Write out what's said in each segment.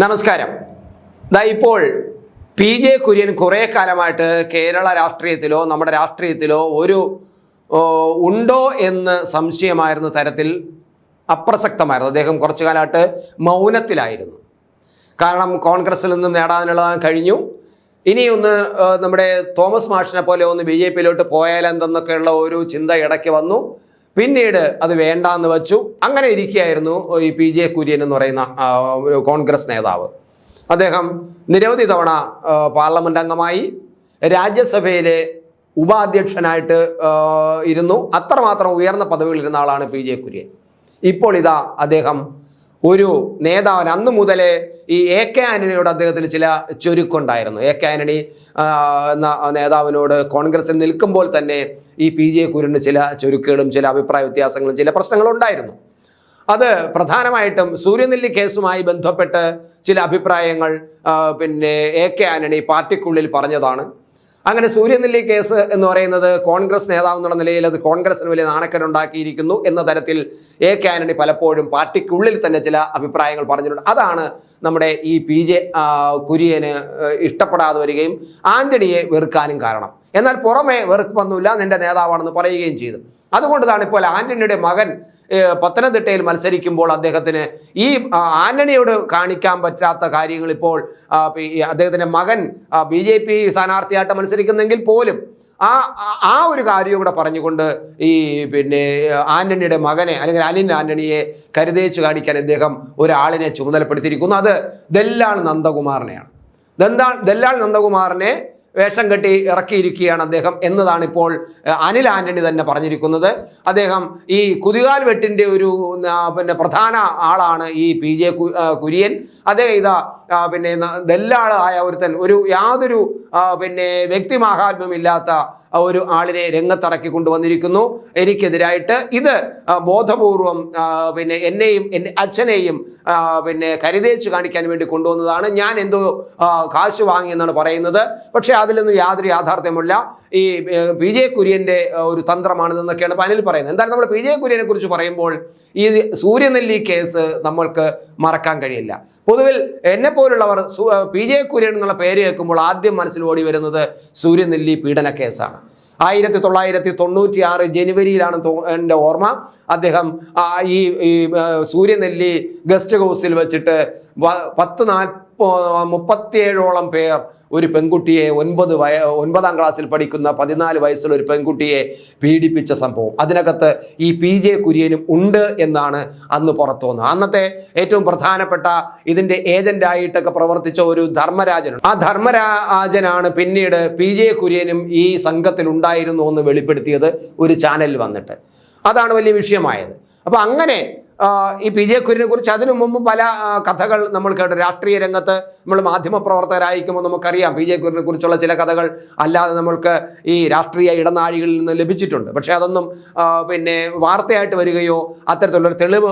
നമസ്കാരം. ദാ ഇപ്പോൾ പി ജെ കുര്യൻ കുറേ കാലമായിട്ട് കേരള രാഷ്ട്രീയത്തിലോ നമ്മുടെ രാഷ്ട്രീയത്തിലോ ഒരു ഉണ്ടോ എന്ന് സംശയമായിരുന്ന തരത്തിൽ അപ്രസക്തമായിരുന്നു. അദ്ദേഹം കുറച്ചു കാലമായിട്ട് മൗനത്തിലായിരുന്നു. കാരണം കോൺഗ്രസിൽ നിന്നും നേടാനുള്ളതാണ് കഴിഞ്ഞു. ഇനി ഒന്ന് നമ്മുടെ തോമസ് മാഷിനെ പോലെ ഒന്ന് ബി ജെ പിയിലോട്ട് പോയാലെന്തെന്നൊക്കെയുള്ള ഒരു ചിന്ത ഇടയ്ക്ക് വന്നു. പിന്നീട് അത് വേണ്ടാന്ന് വെച്ചു. അങ്ങനെ ഇരിക്കുകയായിരുന്നു ഈ പി ജെ കുര്യൻ എന്ന് പറയുന്ന കോൺഗ്രസ് നേതാവ്. അദ്ദേഹം നിരവധി തവണ പാർലമെന്റ് അംഗമായി രാജ്യസഭയിലെ ഉപാധ്യക്ഷനായിട്ട് ഇരുന്നു. അത്രമാത്രം ഉയർന്ന പദവിയിൽ ഇരുന്ന ആളാണ് പി ജെ കുര്യൻ. ഇപ്പോൾ ഇതാ അദ്ദേഹം ഒരു നേതാവൻ. അന്ന് മുതലേ ഈ എ കെ ആന്റണിയോട് അദ്ദേഹത്തിന് ചില ചുരുക്കുണ്ടായിരുന്നു. എ കെ ആന്റണി എന്ന നേതാവിനോട് കോൺഗ്രസിൽ നിൽക്കുമ്പോൾ തന്നെ ഈ പി ജെ കുര്യന് ചില ചുരുക്കുകളും ചില അഭിപ്രായ വ്യത്യാസങ്ങളും ചില പ്രശ്നങ്ങളും ഉണ്ടായിരുന്നു അത് പ്രധാനമായിട്ടും സൂര്യനെല്ലി കേസുമായി ബന്ധപ്പെട്ട് ചില അഭിപ്രായങ്ങൾ പിന്നെ എ കെ ആന്റണി പാർട്ടിക്കുള്ളിൽ പറഞ്ഞതാണ്. അങ്ങനെ സൂര്യനെല്ലി കേസ് എന്ന് പറയുന്നത് കോൺഗ്രസ് നേതാവ് എന്നുള്ള നിലയിൽ അത് കോൺഗ്രസിന് വലിയ നാണക്കേടുണ്ടാക്കിയിരിക്കുന്നു എന്ന തരത്തിൽ എ കെ ആന്റണി പലപ്പോഴും പാർട്ടിക്കുള്ളിൽ തന്നെ ചില അഭിപ്രായങ്ങൾ പറഞ്ഞിട്ടുണ്ട്. അതാണ് നമ്മുടെ ഈ പി ജെ കുര്യന് ഇഷ്ടപ്പെടാതെ വരികയും ആന്റണിയെ വെറുക്കാനും കാരണം. എന്നാൽ പുറമെ വെറുപ്പൊന്നുമില്ല നിന്റെ നേതാവാണെന്ന് പറയുകയും ചെയ്തു. അതുകൊണ്ടാണ് ഇപ്പോൾ ആന്റണിയുടെ മകൻ പത്തനംതിട്ടയിൽ മത്സരിക്കുമ്പോൾ അദ്ദേഹത്തിന് ഈ ആന്റണിയോട് കാണിക്കാൻ പറ്റാത്ത കാര്യങ്ങൾ ഇപ്പോൾ അദ്ദേഹത്തിന്റെ മകൻ ബി ജെ പി സ്ഥാനാർത്ഥിയായിട്ട് മത്സരിക്കുന്നെങ്കിൽ പോലും ആ ആ- ആ ഒരു കാര്യം കൂടെ പറഞ്ഞുകൊണ്ട് ഈ പിന്നെ ആന്റണിയുടെ മകനെ അല്ലെങ്കിൽ അനിൽ ആന്റണിയെ കരുതേച്ച് കാണിക്കാൻ അദ്ദേഹം ഒരാളിനെ ചുമതലപ്പെടുത്തിയിരിക്കുന്നു. അത് ദല്ലാൾ നന്ദകുമാറിനെയാണ്. ദന്താ ദല്ലാൾ നന്ദകുമാറിനെ വേഷം കെട്ടി ഇറക്കിയിരിക്കുകയാണ് അദ്ദേഹം എന്നതാണ് ഇപ്പോൾ അനിൽ ആന്റണി തന്നെ പറഞ്ഞിരിക്കുന്നത്. അദ്ദേഹം ഈ കുതികാൽ വെട്ടിന്റെ ഒരു പിന്നെ പ്രധാന ആളാണ് ഈ പി ജെ കുര്യൻ. അദ്ദേഹം ഇതാ പിന്നെ ദല്ലാളായ ഒരുത്തൻ ഒരു യാതൊരു പിന്നെ വ്യക്തിമാഹാത്മ്യമില്ലാത്ത മാഹാത്മ്യമില്ലാത്ത ഒരു ആളിനെ രംഗത്തിറക്കി കൊണ്ടുവന്നിരിക്കുന്നു. എനിക്കെതിരായിട്ട് ഇത് ബോധപൂർവം പിന്നെ എന്നെയും എന്റെ അച്ഛനെയും പിന്നെ കരുതേച്ച് കാണിക്കാൻ വേണ്ടി കൊണ്ടുവന്നതാണ്. ഞാൻ എന്തോ കാശ് വാങ്ങിയെന്നാണ് പറയുന്നത്. പക്ഷേ അതിലൊന്നും യാതൊരു യാഥാർത്ഥ്യമില്ല ഈ പി ജെ കുര്യന്റെ ഒരു തന്ത്രമാണിതെന്നൊക്കെയാണ് പനിൽ പറയുന്നത്. എന്തായാലും നമ്മൾ പി ജെ കുര്യനെ കുറിച്ച് പറയുമ്പോൾ ഈ സൂര്യനെല്ലി കേസ് നമ്മൾക്ക് മറക്കാൻ കഴിയില്ല. പൊതുവിൽ എന്നെ പോലുള്ളവർ പി. ജെ. കുര്യൻ എന്നുള്ള പേര് കേൾക്കുമ്പോൾ ആദ്യം മനസ്സിൽ ഓടി വരുന്നത് സൂര്യനെല്ലി പീഡന കേസാണ്. ആയിരത്തി തൊള്ളായിരത്തി തൊണ്ണൂറ്റി ആറ് ജനുവരിയിലാണ് എന്റെ ഓർമ്മ. അദ്ദേഹം ഈ സൂര്യനെല്ലി ഗസ്റ്റ് ഹൗസിൽ വെച്ചിട്ട് പത്ത് നാൽപ്പ മുപ്പത്തിയേഴോളം പേർ ഒരു പെൺകുട്ടിയെ ഒൻപത് വയ ഒൻപതാം ക്ലാസ്സിൽ പഠിക്കുന്ന പതിനാല് വയസ്സുള്ള ഒരു പെൺകുട്ടിയെ പീഡിപ്പിച്ച സംഭവം. അതിനകത്ത് ഈ പി ജെ കുര്യനും ഉണ്ട് എന്നാണ് അന്ന് പുറത്തു വന്നത് അന്നത്തെ ഏറ്റവും പ്രധാനപ്പെട്ട ഇതിന്റെ ഏജന്റായിട്ടൊക്കെ പ്രവർത്തിച്ച ഒരു ധർമ്മരാജനുണ്ട്. ആ ധർമ്മരാജനാണ് പിന്നീട് പി ജെ കുര്യനും ഈ സംഘത്തിൽ ഉണ്ടായിരുന്നു എന്ന് വെളിപ്പെടുത്തിയത് ഒരു ചാനലിൽ വന്നിട്ട്. അതാണ് വലിയ വിഷയമായത്. അപ്പം അങ്ങനെ ഈ പി ജെ കുര്യനെ കുറിച്ച് അതിനു മുമ്പ് പല കഥകൾ നമ്മൾ കേട്ടു. രാഷ്ട്രീയ രംഗത്ത് നമ്മൾ മാധ്യമ പ്രവർത്തകരായിരിക്കുമ്പോൾ നമുക്കറിയാം പി ജെ കുര്യനെ കുറിച്ചുള്ള ചില കഥകൾ അല്ലാതെ നമ്മൾക്ക് ഈ രാഷ്ട്രീയ ഇടനാഴികളിൽ നിന്ന് ലഭിച്ചിട്ടുണ്ട്. പക്ഷെ അതൊന്നും പിന്നെ വാർത്തയായിട്ട് വരികയോ അത്തരത്തിലുള്ളൊരു തെളിവ്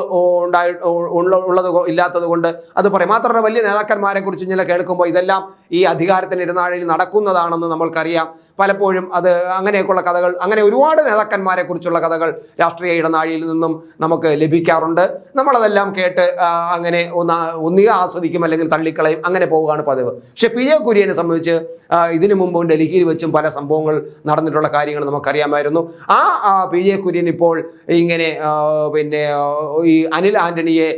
ഉണ്ടായി ഉള്ള- ഉള്ളത് ഇല്ലാത്തത് കൊണ്ട് അത് പറയും. മാത്രമല്ല വലിയ നേതാക്കന്മാരെ കുറിച്ച് ഇങ്ങനെ കേൾക്കുമ്പോൾ ഇതെല്ലാം ഈ അധികാരത്തിന്റെ ഇടനാഴിയിൽ നടക്കുന്നതാണെന്ന് നമ്മൾക്കറിയാം. പലപ്പോഴും അത് അങ്ങനെയൊക്കെയുള്ള കഥകൾ അങ്ങനെ ഒരുപാട് നേതാക്കന്മാരെ കുറിച്ചുള്ള കഥകൾ രാഷ്ട്രീയ ഇടനാഴിയിൽ നിന്നും നമുക്ക് ലഭിക്കാറുണ്ട്. നമ്മളതെല്ലാം കേട്ട് അങ്ങനെ ഒന്ന് ഒന്നുകിൽ ആസ്വദിക്കും അല്ലെങ്കിൽ തള്ളിക്കളയും അങ്ങനെ പോവുകയാണ് പതിവ്. പക്ഷെ പി എ കുര്യനെ സംബന്ധിച്ച് ഇതിനു മുമ്പ് ഡൽഹിയിൽ വെച്ചും പല സംഭവങ്ങൾ നടന്നിട്ടുള്ള കാര്യങ്ങൾ നമുക്കറിയാമായിരുന്നു. ആ പി എ കുര്യൻ ഇപ്പോൾ ഇങ്ങനെ പിന്നെ ഈ അനിൽ ആന്റണിയെ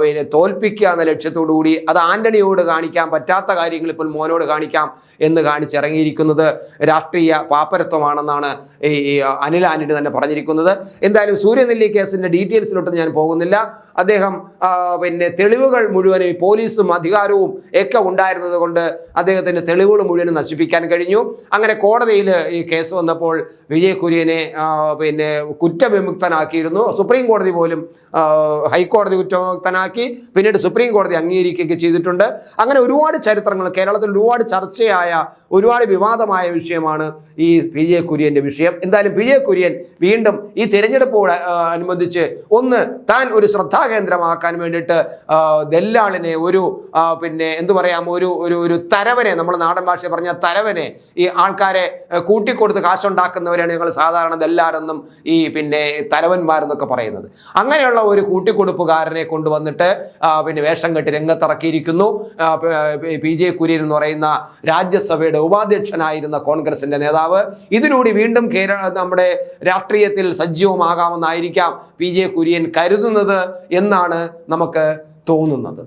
പിന്നെ തോൽപ്പിക്കുക എന്ന ലക്ഷ്യത്തോടു കൂടി അത് ആന്റണിയോട് കാണിക്കാം. പറ്റാത്ത കാര്യങ്ങൾ ഇപ്പോൾ മോനോട് കാണിക്കാം എന്ന് കാണിച്ചിറങ്ങിയിരിക്കുന്നത് രാഷ്ട്രീയ പാപ്പരത്വമാണെന്നാണ് ഈ അനിൽ ആന്റണി തന്നെ പറഞ്ഞിരിക്കുന്നത്. എന്തായാലും സൂര്യനെല്ലി കേസിന്റെ ഡീറ്റെയിൽസിലോട്ട് ഞാൻ പോകുന്നില്ല. അദ്ദേഹം പിന്നെ തെളിവുകൾ മുഴുവനും പോലീസും അധികാരവും ഒക്കെ ഉണ്ടായിരുന്നത് കൊണ്ട് അദ്ദേഹത്തിന്റെ തെളിവുകൾ മുഴുവനും നശിപ്പിക്കാൻ കഴിഞ്ഞു. അങ്ങനെ കോടതിയിൽ ഈ കേസ് വന്നപ്പോൾ വിജയ് കുര്യനെ പിന്നെ കുറ്റവിമുക്തനാക്കിയിരുന്നു. സുപ്രീം കോടതി പോലും ഹൈക്കോടതി ഹൈക്കോടതി കുറ്റവിമുക്തനാക്കി പിന്നീട് സുപ്രീം കോടതി അംഗീകരിക്കുകയൊക്കെ ചെയ്തിട്ടുണ്ട്. അങ്ങനെ ഒരുപാട് ചരിത്രങ്ങൾ കേരളത്തിൽ ഒരുപാട് ചർച്ചയായ ഒരുപാട് വിവാദമായ വിഷയമാണ് ഈ പി ജെ കുര്യന്റെ വിഷയം. എന്തായാലും പി ജെ കുര്യൻ വീണ്ടും ഈ തിരഞ്ഞെടുപ്പോട് ആ, അനുബന്ധിച്ച് ഒന്ന് താൻ ഒരു ശ്രദ്ധാകേന്ദ്രമാക്കാൻ വേണ്ടിയിട്ട് ദല്ലാളിനെ ഒരു പിന്നെ എന്തു പറയാം ഒരു ഒരു ഒരു തരവനെ നമ്മൾ നാടൻ ഭാഷ പറഞ്ഞ തരവനെ ഈ ആൾക്കാരെ കൂട്ടിക്കൊടുത്ത് കാശുണ്ടാക്കുന്നവരാണ് ഞങ്ങൾ സാധാരണ ദല്ലാരെന്നും ഈ പിന്നെ തലവന്മാരെന്നൊക്കെ പറയുന്നത്. അങ്ങനെയുള്ള ഒരു കൂട്ടിക്കൊടുപ്പുകാരനെ കൊണ്ട് കൊണ്ടുവന്നിട്ട് പിന്നെ വേഷം കെട്ടി രംഗത്തിറക്കിയിരിക്കുന്നു. പി ജെ കുര്യൻ എന്ന് പറയുന്ന രാജ്യസഭയുടെ ഉപാധ്യക്ഷനായിരുന്ന കോൺഗ്രസിന്റെ നേതാവ്. ഇതിലൂടെ വീണ്ടും കേരള നമ്മുടെ രാഷ്ട്രീയത്തിൽ സജീവമാകാമെന്നായിരിക്കാം പി ജെ കുര്യൻ കരുതുന്നത് എന്നാണ് നമുക്ക് തോന്നുന്നത്.